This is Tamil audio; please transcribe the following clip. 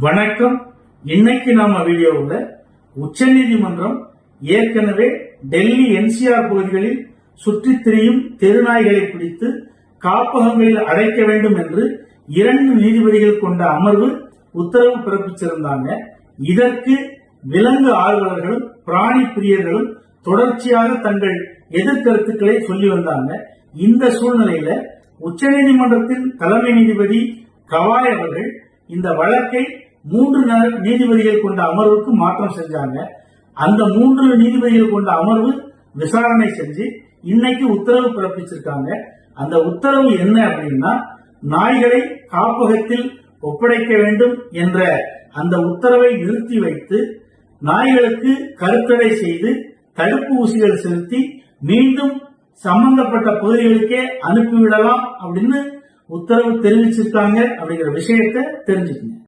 வணக்கம். இன்னைக்கு நாம வீடியோவுல உச்சநீதிமன்றம் ஏற்கனவே டெல்லி என்சிஆர் பகுதிகளில் சுற்றித் திரியும் தெருநாய்களை பிடித்து காப்பகங்களில் அடைக்க வேண்டும் என்று இரண்டு நீதிபதிகள் கொண்ட அமர்வு உத்தரவு பிறப்பிச்சிருந்தாங்க. இதற்கு விலங்கு ஆர்வலர்களும் பிராணி பிரியர்களும் தொடர்ச்சியாக தங்கள் எதிர்கருத்துக்களை சொல்லி வந்தாங்க. இந்த சூழ்நிலையில உச்சநீதிமன்றத்தின் தலைமை நீதிபதி கவாய் அவர்கள் இந்த வழக்கை மூன்று நீதிபதிகள் கொண்ட அமர்வுக்கு மாற்றம் செஞ்சாங்க. அந்த மூன்று நீதிபதிகள் கொண்ட அமர்வு விசாரணை செஞ்சு இன்னைக்கு உத்தரவு பிறப்பிச்சிருக்காங்க. அந்த உத்தரவு என்ன அப்படின்னா நாய்களை காப்பகத்தில் ஒப்படைக்க வேண்டும் என்ற அந்த உத்தரவை நிறுத்தி வைத்து நாய்களுக்கு கருத்தடை செய்து தடுப்பு ஊசிகள் செலுத்தி மீண்டும் சம்பந்தப்பட்ட பகுதிகளுக்கே அனுப்பிவிடலாம் அப்படின்னு உத்தரவு தெரிவிச்சிருக்காங்க அப்படிங்கிற விஷயத்தை தெரிஞ்சுக்கணும்.